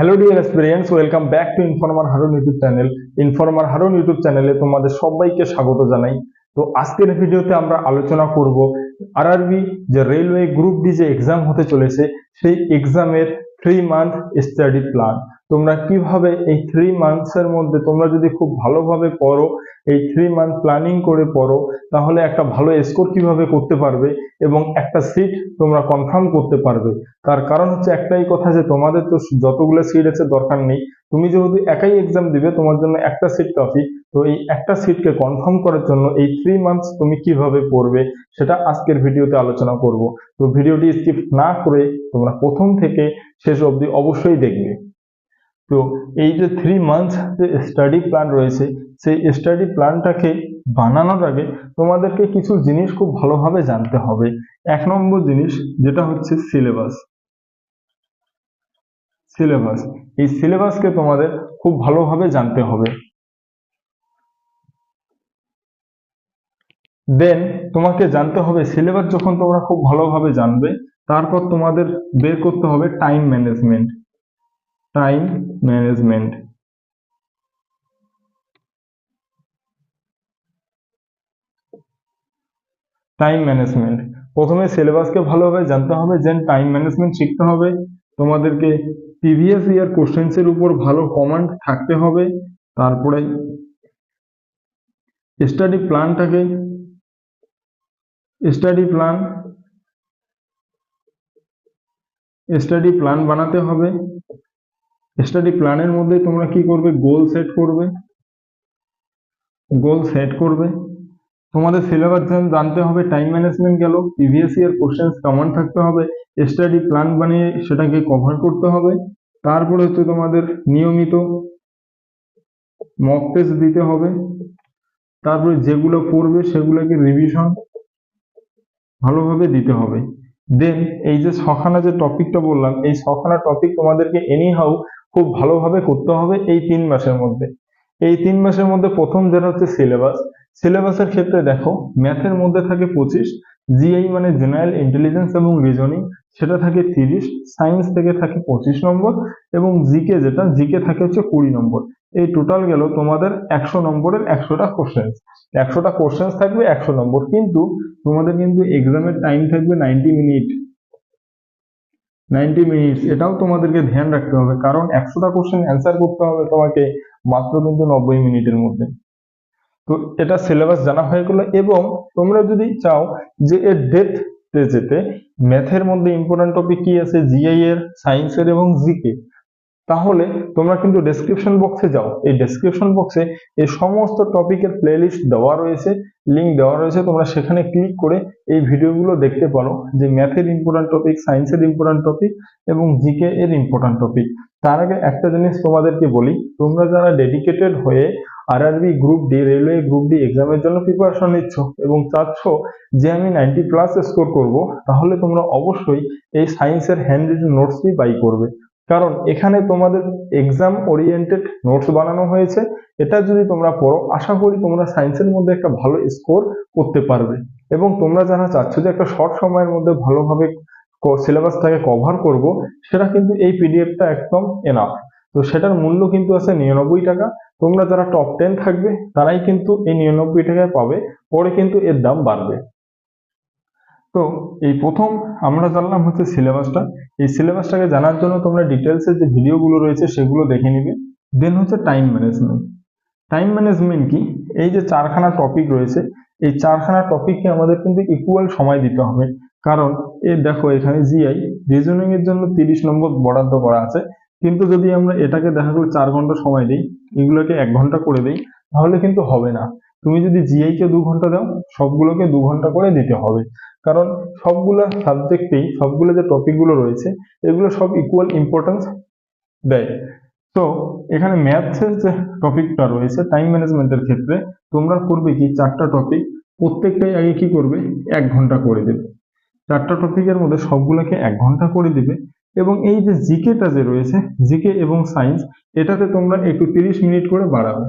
Hello dear experience welcome back to informer Harun YouTube channel informer Harun YouTube চ্যানেলে তোমাদের সবাইকে স্বাগত জানাই। তো আজকের ভিডিওতে আমরা আলোচনা করব আরআরবি যে রেলওয়ে গ্রুপ ডি যে এক্সাম হতে চলেছে, সেই এক্সামের থ্রি মান্থ স্টাডি প্ল্যান তোমরা কীভাবে এই থ্রি মান্থসের মধ্যে তোমরা যদি খুব ভালোভাবে পড়ো, এই থ্রি মান্থ প্ল্যানিং করে পড়ো, তাহলে একটা ভালো স্কোর কীভাবে করতে পারবে এবং একটা সিট তোমরা কনফার্ম করতে পারবে। তার কারণ হচ্ছে একটাই কথা যে তোমাদের তো যতগুলো সিট আছে দরকার নেই। তুমি যেহেতু একাই এক্সাম দিবে, তোমার জন্য একটা সিট কাফি তো এই একটা সিটকে কনফার্ম করার জন্য এই থ্রি মান্থস তুমি কীভাবে পড়বে, সেটা আজকের ভিডিওতে আলোচনা করব। তো ভিডিওটি স্কিপ না করে তোমরা প্রথম থেকে শেষ অবধি অবশ্যই দেখবে। তো এই যে থ্রি মান্থস যে স্টাডি প্ল্যান রয়েছে, সেই স্টাডি প্ল্যানটাকে বানানোর আগে তোমাদেরকে কিছু জিনিস খুব ভালোভাবে জানতে হবে। এক নম্বর জিনিস যেটা হচ্ছে সিলেবাস সিলেবাস এই সিলেবাসকে তোমাদের খুব ভালোভাবে জানতে হবে। দেন তোমাকে জানতে হবে সিলেবাস যখন তোমরা খুব ভালোভাবে জানবে, তারপর তোমাদের বের করতে হবে time management time management time management প্রথমে সিলেবাসকে ভালোভাবে জানতে হবে দেন টাইম ম্যানেজমেন্ট শিখতে হবে। তোমাদেরকে প্রিভিয়াস ইয়ার কোশ্চেন্সের উপর ভালো কমান্ড থাকতে হবে। তারপরে স্টাডি প্ল্যানটাকে স্টাডি প্ল্যান স্টাডি প্ল্যান বানাতে হবে। স্টাডি প্ল্যানের মধ্যে তোমরা কি করবে? গোল সেট করবে। গোল সেট করবে। তোমাদের সিলেবাস জানতে হবে টাইম ম্যানেজমেন্ট গেল প্রিভিয়াস ইয়ার কোশ্চেন্স কমন থাকতে হবে স্টাডি প্ল্যান বানিয়ে সেটাকে কভার করতে হবে। তারপরে হচ্ছে তোমাদের নিয়মিত মক টেস্ট দিতে হবে। তারপরে যেগুলো পড়বে সেগুলোকে রিভিশন ভালোভাবে দিতে হবে। দেন এই যে ছখানা যে টপিকটা বললাম, এই ছখানা টপিক তোমাদেরকে এনি হাউ খুব ভালোভাবে করতে হবে এই তিন মাসের মধ্যে। এই তিন মাসের মধ্যে প্রথম যেটা হচ্ছে সিলেবাস সিলেবাসের ক্ষেত্রে দেখো ম্যাথের মধ্যে থাকে পঁচিশ জিআই মানে জেনারেল ইন্টেলিজেন্স এবং রিজনিং সেটা থাকে তিরিশ সায়েন্স থেকে থাকে পঁচিশ নম্বর, এবং জিকে যেটা জিকে থাকে হচ্ছে কুড়ি নম্বর। এই টোটাল গেল তোমাদের একশো নম্বরের একশোটা কোশ্চেন্স একশোটা কোশ্চেন্স থাকবে একশো নম্বর, কিন্তু তোমাদের কিন্তু এক্সামের টাইম থাকবে নাইনটি মিনিট নাইনটি মিনিটস এটাও তোমাদেরকে ধ্যান রাখতে হবে, কারণ একশোটা কোশ্চেন অ্যান্সার করতে হবে তোমাকে মাত্র কিন্তু নব্বই মিনিটের মধ্যে। তো এটা সিলেবাস জানা হয়ে গেলো এবং তোমরা যদি চাও যে এর ডেপথে যেতে ম্যাথের মধ্যে ইম্পর্টেন্ট টপিক কি আছে? জিআই এর সায়েন্সের এবং জিকে তাহলে তোমরা কিন্তু ডেসক্রিপশন বক্সে যাও। এই ডেসক্রিপশন বক্সে এই সমস্ত টপিকের প্লেলিস্ট দেওয়া রয়েছে লিঙ্ক দেওয়া রয়েছে। তোমরা সেখানে ক্লিক করে এই ভিডিওগুলো দেখতে পারো যে ম্যাথের ইম্পর্টেন্ট টপিক সায়েন্সের ইম্পর্টেন্ট টপিক এবং জিকে এর ইম্পর্টেন্ট টপিক তার আগে একটা জিনিস তোমাদেরকে বলি, তোমরা যারা ডেডিকেটেড হয়ে RRB group D railway group D এক্সামের জন্য প্রিপারেশন নিচ্ছ এবং চাচ্ছ যে আমি নাইনটি প্লাস স্কোর করব, তাহলে তোমরা অবশ্যই এই সায়েন্সের হ্যান্ড রিটেন নোটসটি বাই করবে। কারণ এখানে তোমাদের এক্সাম ওরিয়েন্টেড নোটস বানানো হয়েছে, এটা যদি তোমরা পড়ো, আশা করি তোমরা সায়েন্সের মধ্যে একটা ভালো স্কোর করতে পারবে। এবং তোমরা যারা চাচ্ছ যে একটা শর্ট সময়ের মধ্যে ভালোভাবে সিলেবাসটাকে কভার করব, সেটা কিন্তু এই পিডিএফটা একদম এনাফ তো সেটার মূল্য কিন্তু আছে নিরানব্বই টাকা। তোমরা যারা টপ টেন থাকবে, তারাই কিন্তু এই নিরানব্বই টাকায় পাবে, পরে কিন্তু এর দাম বাড়বে। তো এই প্রথম আমরা জানলাম হচ্ছে সিলেবাসটা। এই সিলেবাসটাকে জানার জন্য তোমরা ডিটেলসের যে ভিডিওগুলো রয়েছে, সেগুলো দেখে নিবে। দেন হচ্ছে টাইম ম্যানেজমেন্ট টাইম ম্যানেজমেন্ট কি? এই যে চারখানা টপিক রয়েছে, এই চারখানা টপিককে আমাদের কিন্তু ইকুয়াল সময় দিতে হবে। কারণ, এ দেখো এখানে জিআই রিজনিং এর জন্য তিরিশ নম্বর বরাদ্দ করা আছে। কিন্তু যদি আমরা এটাকে দেখা গেলো চার ঘণ্টা সময় দিই, এগুলোকে এক ঘণ্টা করে দিই, তাহলে কিন্তু হবে না। তুমি যদি জিআই কে দু ঘণ্টা দাও, সবগুলোকে দু ঘণ্টা করে দিতে হবে। কারণ সবগুলো সাবজেক্টেই সবগুলো যে টপিকগুলো রয়েছে, এগুলো সব ইকুয়াল ইম্পর্টেন্স দেয়। তো এখানে ম্যাথসের যে টপিকটা রয়েছে টাইম ম্যানেজমেন্টের ক্ষেত্রে, তোমরা করবে কি? চারটা টপিক প্রত্যেকটাই আগে কি করবে? এক ঘণ্টা করে দেবে। চারটা টপিকের মধ্যে সবগুলোকে এক ঘণ্টা করে দিবে। এবং এই যে জিকেটা যে রয়েছে জিকে এবং সায়েন্স এটাতে তোমরা একটু তিরিশ মিনিট করে বাড়াবে।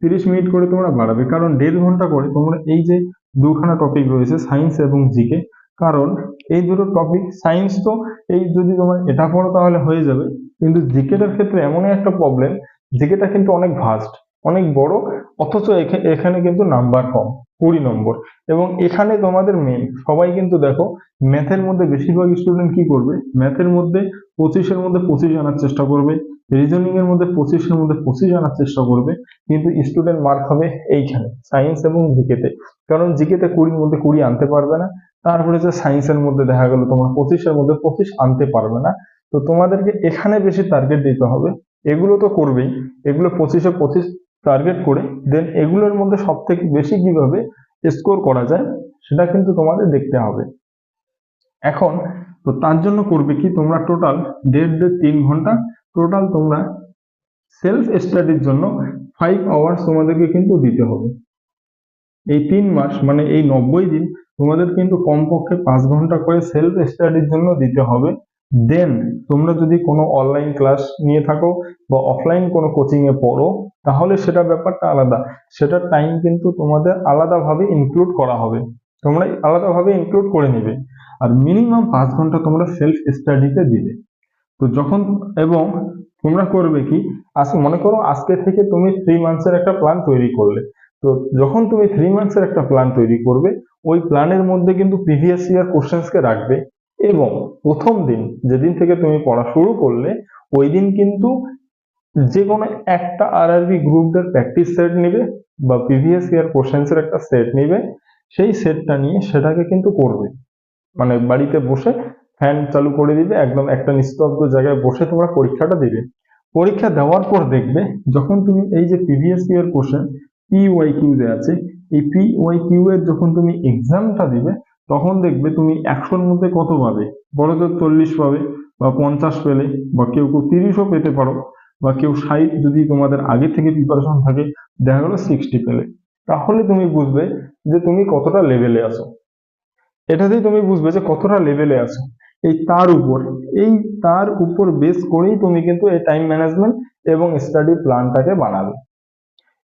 তিরিশ মিনিট করে তোমরা বাড়াবে, কারণ দেড় ঘণ্টা করে তোমরা এই যে দুখানা টপিক রয়েছে সায়েন্স এবং জিকে কারণ এই দুটো টপিক সায়েন্স তো এই যদি তোমার এটা পড়ো তাহলে হয়ে যাবে, কিন্তু জিকেটার ক্ষেত্রে এমনই একটা প্রবলেম জিকেটা কিন্তু অনেক ভাস্ট অনেক বড়, অথচ এখা- এখানে কিন্তু নাম্বার কম। কুড়ি নম্বর। এবং এখানে তোমাদের মেন সবাই কিন্তু দেখো ম্যাথের মধ্যে বেশিরভাগ স্টুডেন্ট কি করবে? ম্যাথের মধ্যে পঁচিশের মধ্যে পঁচিশ আনার চেষ্টা করবে রিজনিং এর মধ্যে পঁচিশের মধ্যে পঁচিশ আনার চেষ্টা করবে, কিন্তু স্টুডেন্ট মার্ক হবে এইখানে সায়েন্স এবং জিকেতে কারণ জিকেতে কুড়ির মধ্যে কুড়ি আনতে পারবে না, তারপরে যে সায়েন্সের মধ্যে দেখা গেল তোমার পঁচিশের মধ্যে পঁচিশ আনতে পারবে না। তো তোমাদেরকে এখানে বেশি টার্গেট দিতে হবে, এগুলো তো করবেই, এগুলো পঁচিশে পঁচিশ টার্গেট করে দেন এগুলোর মধ্যে সব থেকে বেশি কীভাবে স্কোর করা যায়, সেটা কিন্তু তোমাদের দেখতে হবে। এখন, তো তার জন্য করবে কি, তোমরা টোটাল দেড় দেড় তিন ঘণ্টা টোটাল তোমরা সেলফ স্টাডির জন্য ফাইভ আওয়ার্স তোমাদেরকে কিন্তু দিতে হবে। এই তিন মাস মানে এই নব্বই দিন তোমাদের কিন্তু কমপক্ষে পাঁচ ঘণ্টা করে সেলফ স্টাডির জন্য দিতে হবে। দেন তোমরা যদি কোনো অনলাইন ক্লাস নিয়ে থাকো বা অফলাইন কোনো কোচিং এ পড়ো, তাহলে সেটা ব্যাপারটা আলাদা। সেটার টাইম কিন্তু তোমাদের আলাদাভাবে ইনক্লুড করা হবে। তোমরা আলাদাভাবে ইনক্লুড করে নিবে। আর মিনিমাম পাঁচ ঘণ্টা তোমরা সেলফ স্টাডিতে দিবে। তো যখন, এবং তোমরা করবে কি আজ মনে করো আজকে থেকে তুমি থ্রি মান্থসের একটা প্ল্যান তৈরি করলে। তো যখন তুমি থ্রি মান্থসের একটা প্ল্যান তৈরি করবে, ওই প্ল্যানের মধ্যে কিন্তু প্রিভিয়াস ইয়ার কোশ্চেন্সকে রাখবে। এবং প্রথম দিন, যেদিন থেকে তুমি পড়া শুরু করলে, ওই দিন কিন্তু যে কোনো একটা আরআরবি গ্রুপদের প্র্যাকটিস সেট নিবে বা প্রিভিয়াস ইয়ার কোশ্চেন্সের একটা সেট নিবে, সেই সেটটা নিয়ে সেটাকে কিন্তু করবে। মানে বাড়িতে বসে ফ্যান চালু করে দিবে, একদম একটা নিস্তব্ধ জায়গায় বসে তোমরা পরীক্ষাটা দিবে। পরীক্ষা দেওয়ার পর দেখবে, যখন তুমি এই যে previous year question P Y Q যে আছে, এই পি ওয়াই কিউ এর যখন তুমি এক্সামটা দিবে তখন দেখবে তুমি একশোর মধ্যে কত পাবে? বড় জোর চল্লিশ পাবে বা পঞ্চাশ পেলে বা কেউ কেউ তিরিশও পেতে পারো বা কেউ ষাট যদি তোমাদের আগে থেকে প্রিপারেশন থাকে, দেখা গেলো সিক্সটি পেলে। তাহলে তুমি বুঝবে যে তুমি কতটা লেভেলে আছো। এটাতেই তুমি বুঝবে যে কতটা লেভেলে আছো। এই তার উপর, এই তার উপর বেস করেই তুমি কিন্তু এই টাইম ম্যানেজমেন্ট এবং স্টাডি প্ল্যানটাকে বানাবে।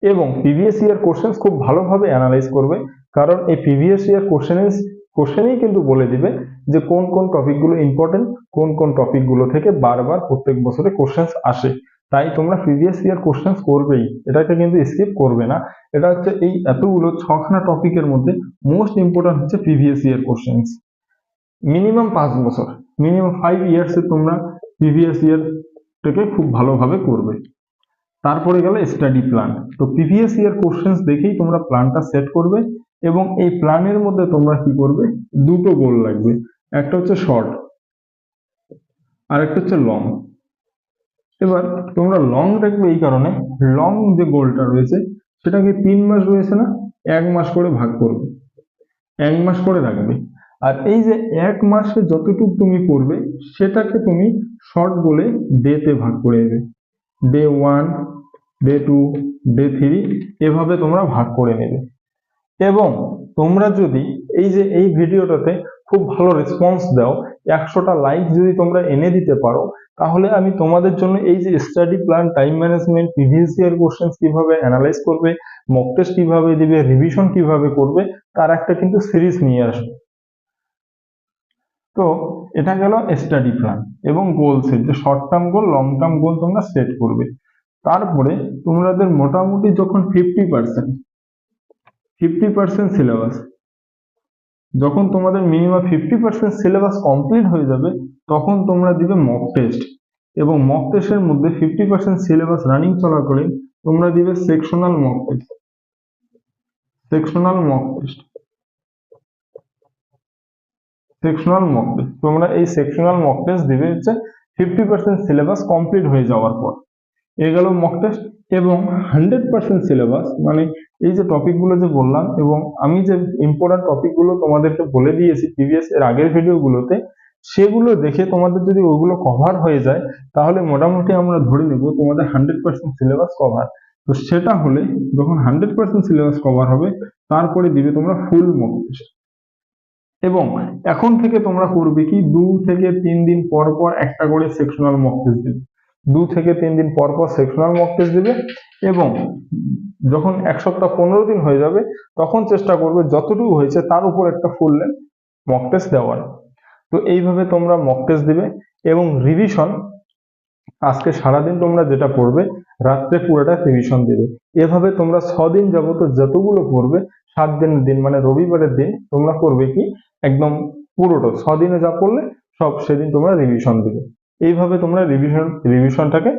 এবং প্রিভিয়াস ইয়ার কোশ্চেন খুব ভালোভাবে অ্যানালাইজ করবে, কারণ এই প্রিভিয়াস ইয়ার কোশ্চেনের কোশ্চেনেই কিন্তু বলে দিবে যে কোন কোন টপিকগুলো ইম্পর্টেন্ট কোন কোন টপিকগুলো থেকে বারবার প্রত্যেক বছরে কোশ্চেন আসে। তাই তোমরা প্রিভিয়াস ইয়ার কোশ্চেন করবেই, এটাকে কিন্তু স্কিপ করবে না। এটা হচ্ছে এই এতগুলো ছখানা টপিকের মধ্যে মোস্ট ইম্পর্টেন্ট হচ্ছে প্রিভিয়াস ইয়ার কোশ্চেন মিনিমাম পাঁচ বছর মিনিমাম ফাইভ ইয়ার্সে তোমরা প্রিভিয়াস ইয়ারটাকে খুব ভালোভাবে করবে। তারপরে গেল স্টাডি প্ল্যান তো প্রিভিয়াস ইয়ার কোশ্চেন্স দেখেই তোমরা প্ল্যানটা সেট করবে। এবং এই প্ল্যানের মধ্যে তোমরা কি করবে? দুটো গোল লাগবে। একটা হচ্ছে শর্ট আর একটা হচ্ছে লং এবার তোমরা লং রাখবে এই কারণে লং যে গোলটা রয়েছে, সেটাকে তিন মাস রয়েছে না, এক মাস করে ভাগ করবে। এক মাস করে রাখবে। আর এই যে এক মাসে যতটুকু তুমি পড়বে সেটাকে তুমি শর্ট বলে ডেতে ভাগ করে নেবে। Day one day two day three এভাবে তোমরা ভাগ করে নেবে। এবং তোমরা যদি এই যে এই ভিডিওটাতে খুব ভালো রেসপন্স দাও, একশোটা লাইক যদি তোমরা এনে দিতে পারো, তাহলে আমি তোমাদের জন্য এই যে study plan time management previous year question কীভাবে অ্যানালাইজ করবে মক টেস্ট কীভাবে দিবে রিভিশন কীভাবে করবে, তার একটা কিন্তু সিরিজ নিয়ে আসবে। তো এটা গেল স্টাডি প্ল্যান এবং গোল সেট যে short term goal long term goal তোমরা সেট করবে। তারপরে তোমাদের মোটামুটি যখন fifty percent fifty percent syllabus যখন তোমাদের minimum fifty percent syllabus complete হয়ে যাবে, তখন তোমরা দিবে মক টেস্ট এবং মক টেস্টের মধ্যে ফিফটি পার্সেন্ট সিলেবাস রানিং চলাকালীন তোমরা দিবে sectional mock test sectional mock test sectional mock test তোমরা এই সেকশনাল মক টেস্ট দিবে হচ্ছে ফিফটি পার্সেন্ট সিলেবাস কমপ্লিট হয়ে যাওয়ার পর। এ গেল মক টেস্ট এবং হান্ড্রেড পার্সেন্ট সিলেবাস মানে এই যে টপিকগুলো যে বললাম এবং আমি যে ইম্পর্টেন্ট টপিকগুলো তোমাদেরকে বলে দিয়েছি প্রিভিয়াস এর আগের ভিডিওগুলোতে সেগুলো দেখে তোমাদের যদি ওগুলো কভার হয়ে যায়, তাহলে মোটামুটি আমরা ধরে নেব তোমাদের হান্ড্রেড পার্সেন্ট সিলেবাস কভার তো সেটা হলে যখন হান্ড্রেড পার্সেন্ট সিলেবাস কভার হবে, তারপরে দিবে তোমরা ফুল মক টেস্ট এবং এখন থেকে তোমরা করবে কি, দু থেকে তিন দিন পর পর একটা করে সেকশনাল মক টেস্ট দিবে। দু থেকে তিন দিন পর পর সেকশনাল মক টেস্ট দিবে এবং যখন এক সপ্তাহ পনেরো দিন হয়ে যাবে, তখন চেষ্টা করবে যতটুকু হয়েছে তার উপর একটা ফুল লেন্থ মক টেস্ট দেওয়ার। তো এইভাবে তোমরা মক টেস্ট দিবে এবং রিভিশন আজকে সারাদিন তোমরা যেটা পড়বে রাত্রে পুরোটা রিভিশন দেবে। এভাবে তোমরা ছদিন যাবত যতগুলো পড়বে সাত দিনের দিন মানে রবিবারের দিন তোমরা করবে কি, একদম পুরোটা, ছদিনে যা পড়লে সব সেদিন তোমরা রিভিশন দেবে। এইভাবে তোমরা রিভিশন রিভিশনটাকে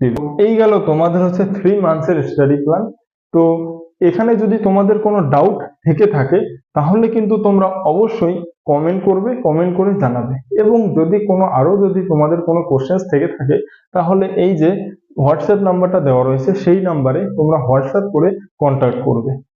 দিবে। এই গেল তোমাদের হচ্ছে থ্রি মান্থসের স্টাডি প্ল্যান তো এখানে যদি তোমাদের কোনো ডাউট থেকে থাকে, তাহলে কিন্তু তোমরা অবশ্যই কমেন্ট করবে কমেন্ট করে জানাবে। এবং যদি কোনো আরও যদি তোমাদের কোনো কোশ্চেন্স থেকে থাকে, তাহলে এই যে হোয়াটসঅ্যাপ নাম্বারটা দেওয়া রয়েছে, সেই নাম্বারে তোমরা হোয়াটসঅ্যাপ করে কন্ট্যাক্ট করবে।